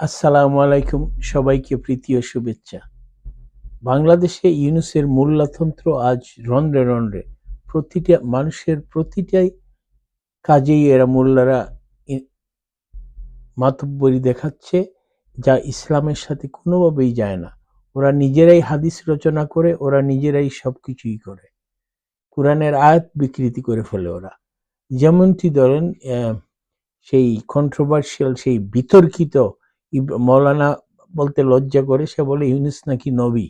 আসসালামু আলাইকুম, সবাইকে প্রীতি ও শুভেচ্ছা। বাংলাদেশে ইউনুসের মূল্যতন্ত্র আজ রন্ধ্রে রন্ধ্রে। প্রতিটা মানুষের প্রতিটাই কাজেই এরা মোল্লারা মাতব্বরি দেখাচ্ছে, যা ইসলামের সাথে কোনোভাবেই যায় না। ওরা নিজেরাই হাদিস রচনা করে, ওরা নিজেরাই সবকিছুই করে। কোরআনের আয়াত বিকৃতি করে ফেলে ওরা। যেমনটি ধরেন সেই কন্ট্রোভার্সিয়াল সেই বিতর্কিত মৌলানা বলতে লজ্জা করে, সে বলে, ইউনুস নাকি নবী?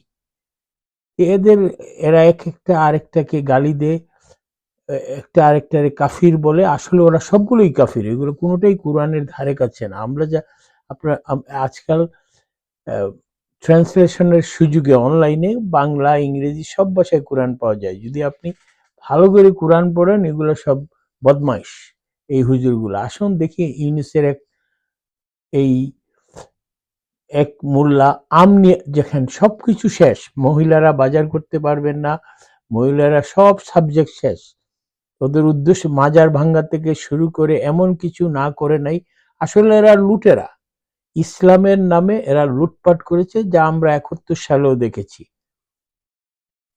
এদের, এরা এক একটা আরেকটাকে গালি দেয় একটা আরেকটারে কাফির বলে। আসলে ওরা সবগুলোই কাফির, এগুলো কোনোটাই কোরআনের ধারে কাছে না। আমরা যা, আপনার আজকাল ট্রান্সলেশনের সুযোগে অনলাইনে বাংলা, ইংরেজি সব ভাষায় কোরআন পাওয়া যায়। যদি আপনি ভালো করে কোরআন পড়েন, এগুলো সব বদমাইশ, এই হুজুরগুলো। আসুন দেখি ইউনিসের এক, এই এক মোল্লা, আম নিয়ে যেখানে সবকিছু শেষ, মহিলারা বাজার করতে পারবেন না, মহিলারা সব সাবজেক্ট শেষ। ওদের উদ্দেশ্য মাজার ভাঙ্গা থেকে শুরু করে এমন কিছু না করে নাই। আসলে এরা লুটেরা। ইসলামের নামে এরা লুটপাট করেছে, যা আমরা একাত্তর সালেও দেখেছি।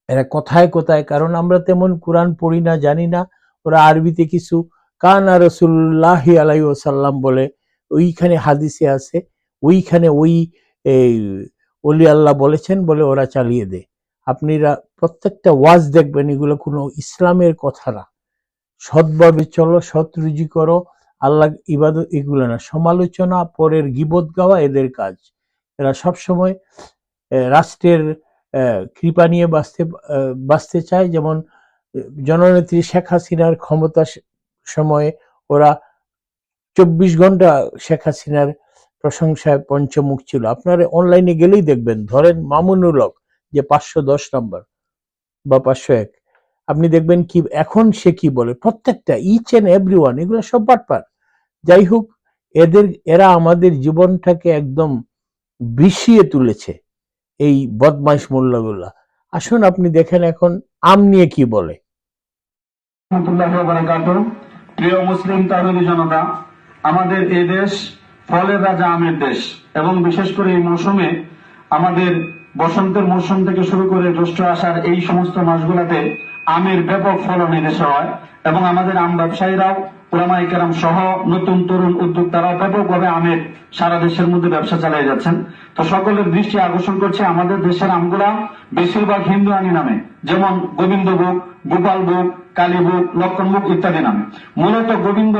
এরা কোথায় কোথায়, কারণ আমরা তেমন কোরআন পড়ি না, জানি না। ওরা আরবিতে কিছু। কানা রসুল্লাহ আলাই ওসাল্লাম বলে, ওইখানে হাদিসে আছে ওইখানে ওই এই, অলি আল্লাহ বলেছেন বলে ওরা চালিয়ে দে আপনারা প্রত্যেকটা ওয়াজ দেখবেন এগুলো কোনো ইসলামের কথা না। সৎভাবে চলো সৎ রুজি করো আল্লাহ ইবাদত এগুলো না। সমালোচনা পরের গিবত গাওয়া এদের কাজ। এরা সবসময় রাষ্ট্রের কৃপা নিয়ে বাঁচতে বাঁচতে চায়। যেমন জননেত্রী শেখ হাসিনার ক্ষমতা সময়ে ওরা চব্বিশ ঘণ্টা শেখ হাসিনার প্রশংসায় পঞ্চমুখ ছিল। আপনারা অনলাইনে গেলেই দেখবেন। ধরেন মামুনুল হক, যে পাঁচশো দশ নম্বর বা পাঁচশো এক। আপনি দেখবেন কি, এখন সে কি বলে? প্রত্যেকটা ইচ এন্ড এভরি ওয়ান এগুলো সব বাটপার যাই হোক, এদের, এরা আমাদের জীবনটাকে একদম বিষিয়ে তুলেছে, এই বদমাইশ মোল্লাগুলা। আসুন, আপনি দেখেন এখন আম নিয়ে কি বলে। প্রিয় মুসলিম তাহিরি জনতা আমাদের এই দেশ ফলের রাজা আমের দেশ। এবং বিশেষ করে এই মৌসুমে আমাদের বসন্তের মৌসুম থেকে শুরু করে জ্যৈষ্ঠ আসার এই সমস্ত মাসগুলোতে আমের ব্যাপক ফলন এই দেশে হয়। এবং আমাদের আম ব্যবসায়ীরাও ওলামা ইকেরাম সহ নতুন তরুণ উদ্যোক্তারাও ব্যাপকভাবে আমের সারা দেশের মধ্যে ব্যবসা চালিয়ে যাচ্ছেন। তো সকলের দৃষ্টি আকর্ষণ করছে আমাদের দেশের আমগুলা বেশিরভাগ হিন্দু আনি নামে। যেমন গোবিন্দভোগ, গোপালভোগ কালীভোগ লক্ষণভোগ ইত্যাদি নাম। মূলত গোবিন্দ,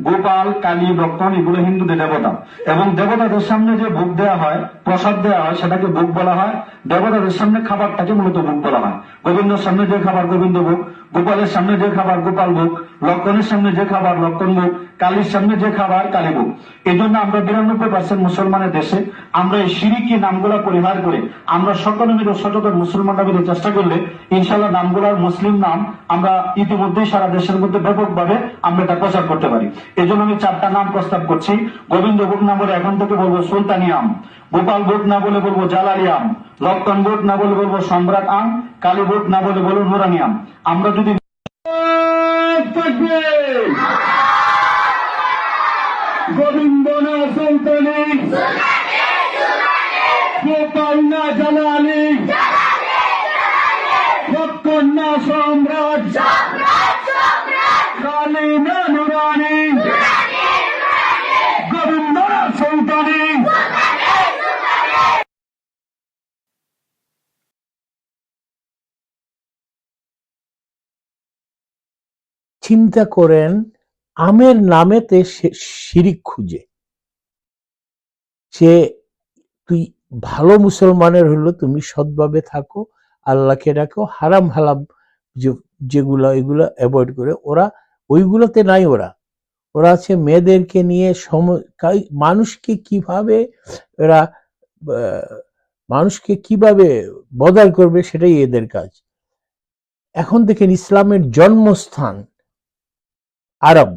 গোপাল, কালী, লক্ষণ এগুলো হিন্দুদের দেবতা। এবং দেবতাদের সামনে যে ভোগ দেওয়া হয়, প্রসাদ দেওয়া হয়, সেটাকে ভোগ বলা হয়। দেবতাদের সামনে খাবারটাকে মূলত ভোগ বলা হয়। গোবিন্দর সামনে যে খাবার গোবিন্দ ভোগ গোপালের সামনে যে খাবার গোপাল ভোগ, লক্ষণের সামনে যে খাবার লক্ষণ ভোগ, কালীর সামনে যে খাবার কালী ভোগ। এই জন্য আমরা বিরানব্বই পার্সেন্ট মুসলমানের দেশে আমরা এই সিরিকি নামগুলা পরিহার করে আমরা সকলে মিলে সচেতন মুসলমানরা মিলে চেষ্টা করলে ইনশাল্লাহ নামগুলার মুসলিম নাম আমরা ইতিমধ্যেই সারা দেশের মধ্যে ব্যাপকভাবে আমরা এটা প্রচার করতে পারি। এই জন্য আমি চারটা নাম প্রস্তাব করছি। গোবিন্দ ভোগ না বলে এখন থেকে বলব সুলতানি আম, গোপাল ভোগ না বলে বলব জালালি আম লক্ষণ ভোট না বলে বলব সম্রাট আম, কালী ভোট না বলে বলব নুরানি আম। আমরা যদি গোবিন্দ না সুলতানি গোপাল না জালালি লক্ষণ না সম্রাট কালী না নুরানি গোবিন্দ না সুলতানি চিন্তা করেন, আমের নামেতে সে শিরিক খুঁজে। সে, তুই ভালো মুসলমানের হলো তুমি সৎভাবে থাকো, আল্লাহকে ডাকো, হারাম হালাম যেগুলো, এগুলো অ্যাভয়েড করে। ওরা, ওইগুলোতে নাই ওরা। ওরা আছে মেয়েদেরকে নিয়ে সম মানুষকে কীভাবে এরা মানুষকে কীভাবে বদার করবে সেটাই এদের কাজ। এখন দেখেন ইসলামের জন্মস্থান। আরব,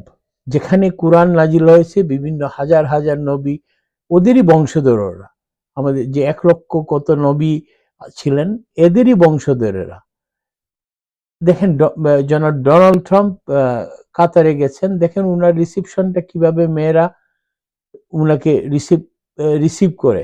যেখানে কোরআন নাজিল হয়েছে বিভিন্ন হাজার হাজার নবী, ওদেরই বংশধর ওরা আমাদের যে এক লক্ষ কত নবী ছিলেন, এদেরই বংশধরেরা। দেখেন জনাব ডোনাল্ড ট্রাম্প কাতারে গেছেন। দেখেন উনার রিসিপশনটা কীভাবে মেয়েরা উনাকে রিসিভ রিসিভ করে।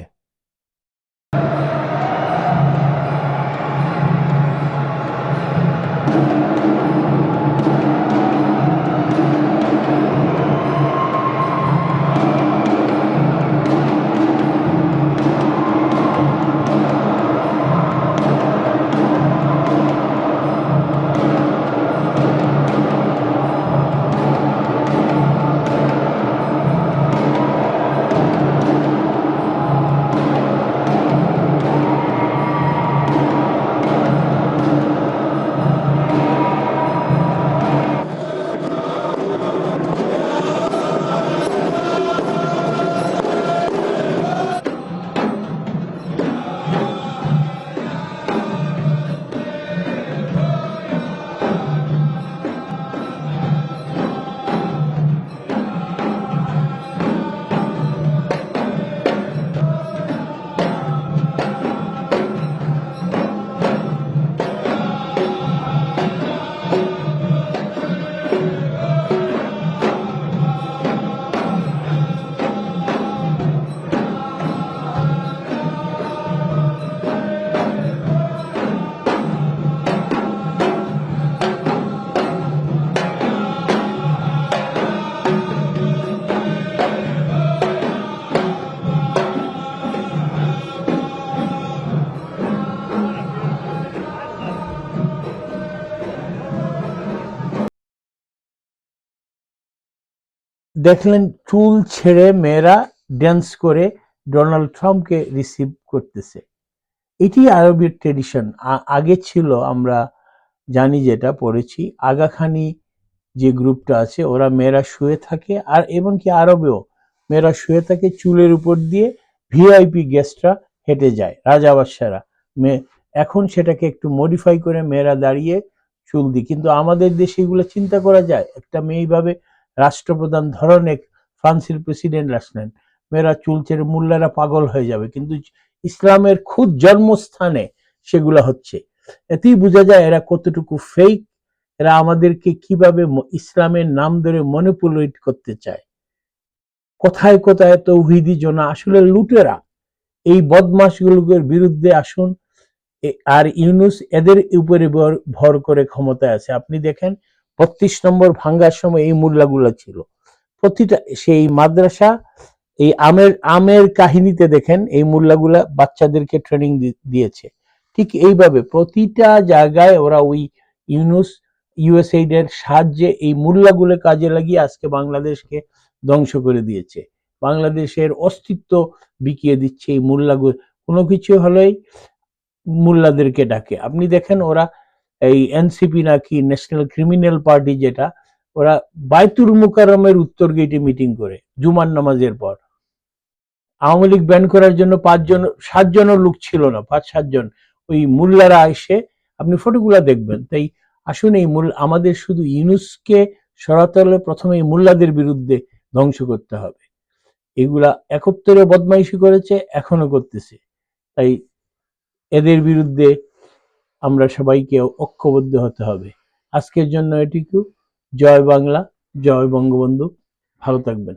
দেখলেন চুল ছেড়ে মেয়েরা ড্যান্স করে ডোনাল্ড ট্রাম্পকে রিসিভ করতেছে। এটি আরবের ট্রেডিশন আগে ছিল, আমরা জানি যেটা, পড়েছি। আগাখানি যে গ্রুপটা আছে, ওরা মেয়েরা শুয়ে থাকে, আর এমনকি আরবেও মেয়েরা শুয়ে থাকে চুলের উপর দিয়ে ভিআইপি গেস্টরা হেঁটে যায়, রাজা বাদশারা। মেয়ে এখন সেটাকে একটু মডিফাই করে মেয়েরা দাঁড়িয়ে চুল দিই। কিন্তু আমাদের দেশে এগুলো চিন্তা করা যায়। একটা মেয়ে এইভাবে রাষ্ট্রপ্রধান ধরনের ফ্রান্সের প্রেসিডেন্ট আসলেন মেয়েরা চুল ছেড়ে মোল্লারা পাগল হয়ে যাবে, কিন্তু ইসলামের খুদ জন্মস্থানে সেগুলো হচ্ছে। এতেই বোঝা যায় এরা কতটুকু ফেক এরা আমাদেরকে কীভাবে ইসলামের নাম ধরে মনিপুলেট করতে চায়। কোথায় কোথায় তৌহিদি জনা, আসলে লুটেরা। এই বদমাশগুলোর বিরুদ্ধে আসুন। আর ইউনুস এদের উপরে ভর- করে ক্ষমতায় আছে। আপনি দেখেন বত্রিশ নম্বর ভাঙ্গার সময় এই মোল্লাগুলো ছিল। প্রতিটা সেই মাদ্রাসা, এই আমের আমের কাহিনীতে দেখেন এই মোল্লাগুলা বাচ্চাদেরকে ট্রেনিং দিয়েছে। ঠিক এইভাবে প্রতিটা জায়গায় ওরা ওই ইউনুস ইউএসএইড এর সাহায্যে এই মোল্লাগুলো কাজে লাগিয়ে আজকে বাংলাদেশকে ধ্বংস করে দিয়েছে। বাংলাদেশের অস্তিত্ব বিকিয়ে দিচ্ছে এই মোল্লাগুলো কোনো কিছু হলেই মোল্লাদেরকে ডাকে। আপনি দেখেন ওরা এই এনসিপি নাকি ন্যাশনাল ক্রিমিনাল পার্টি যেটা, ওরা বাইতুল মুকাররমের উত্তর গেটে মিটিং করে, জুমার নামাজের পর। আওয়ামী লীগ ব্যান করার জন্য পাঁচজন, সাতজনও লোক ছিল না, পাঁচ, সাতজন। ওই মোল্লারা এসে, আপনি ফটোগুলা দেখবেন, তাই আসুন এই মূল, আমাদের শুধু ইউনুসকে সরাতে হলে প্রথমে এই মোল্লাদের বিরুদ্ধে ধ্বংস করতে হবে। এগুলা একত্তরে বদমাইশি করেছে, এখনও করতেছে। তাই এদের বিরুদ্ধে আমরা সবাইকে ঐক্যবদ্ধ হতে হবে। আজকের জন্য এটুকু। জয় বাংলা জয় বঙ্গবন্ধু। ভালো থাকবেন।